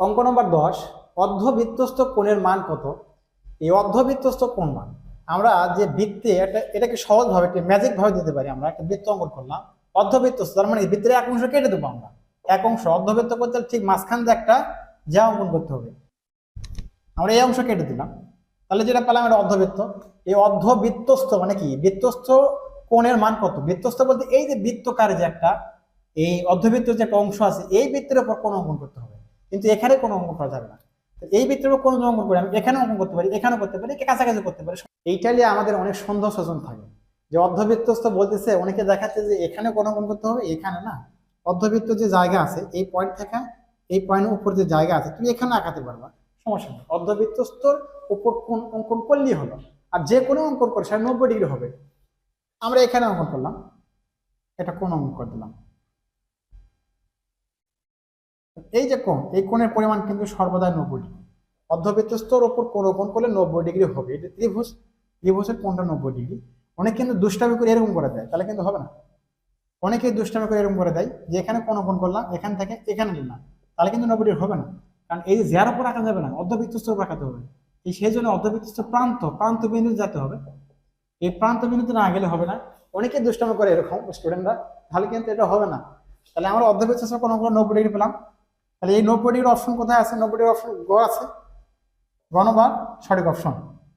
অঙ্ক নম্বর দশ অর্ধবৃত্তস্থ কোণের মান কত? এই অর্ধবৃত্তস্থ কোণ মান। আমরা যে বৃত্তে, এটা, এটাকে সহজভাবে, একটা ম্যাজিকভাবে দিতে পারি। আমরা একটা বৃত্ত অঙ্কন করলাম। অর্ধবৃত্তস্থ তার মানে বৃত্তের এক অংশ কেটে দেবো আমরা। এক অংশ অর্ধবৃত্ত করতে ঠিক মাঝখান দিয়ে একটা যা অঙ্কন করতে হবে। আমরা এই অংশ কেটে দিলাম। তাহলে যেটা পেলাম এটা অর্ধবৃত্ত। এই অর্ধবৃত্তস্থ মানে কি? বৃত্তস্থ কোণের মান কত? বৃত্তস্থ বলতে এই যে বৃত্তকারে যে একটা, এই অর্ধবৃত্তের যে একটা অংশ আছে, এই বৃত্তের উপর কোন অঙ্কন করতে হবে। কিন্তু এখানে কোনো অঙ্কন করা যাবে না। এই বৃত্তের উপর কোনো অঙ্কন করে আমি এখানে অঙ্কন করতে পারি, এখানেও করতে পারি, কাছাকাছি করতে পারি। এইটা নিয়ে আমাদের অনেক সন্দেহ সজন থাকে। যে অর্ধবৃত্তস্থ বলতেছে, অনেকে দেখাচ্ছে যে এখানে কোনো অঙ্কন করতে হবে, এখানে না। অর্ধবৃত্ত যে জায়গা আছে, এই পয়েন্ট থেকে এই পয়েন্টের উপর যে জায়গা আছে, তুমি এখানে আঁকাতে পারবা, সমস্যা নেই। অর্ধবৃত্তস্থর উপর কোন অঙ্কন করলেই হলো। আর যে কোনো অঙ্কন করে, সেটা নব্বই ডিগ্রি হবে। আমরা এখানে অঙ্কন করলাম। এটা কোন অঙ্কন করে দিলাম? এই যে কোণ, এই কোণের পরিমাণ কিন্তু সর্বদাই নব্বই ডিগ্রি। অর্ধবৃত্তস্তর ওপর কোণ অঙ্কন করলে নব্বই ডিগ্রি হবে। এটা ত্রিভুজ, ত্রিভুজের কোণটা নব্বই ডিগ্রি। অনেক কিন্তু দুষ্টামি করে এরকম করে দেয়, তাহলে কিন্তু হবে না। অনেকেই দুষ্টামি করে এরকম করে দেয় যে এখানে কোণ অঙ্কন করলাম, এখান থেকে এখানে নিলাম, তাহলে কিন্তু নব্বই ডিগ্রি হবে না। কারণ এই যে উপর রাখা যাবে না অর্ধবৃত্তস্তর রাখাতে হবে। এই সেই জন্য অর্ধবৃত্তস্থ প্রান্ত প্রান্ত বিন্দু যেতে হবে। এই প্রান্ত বিন্দুতে না গেলে হবে না। অনেকে দুষ্টামি করে এরকম স্টুডেন্টরা তাহলে কিন্তু এটা হবে না। তাহলে আমরা অর্ধবৃত্তস্থ কোনো কোনো নব্বই ডিগ্রি পেলাম। তাহলে এই নোপডির অপশন কোথায় আছে? নোপডির অপশন গ আছে? গণবার সঠিক অপশন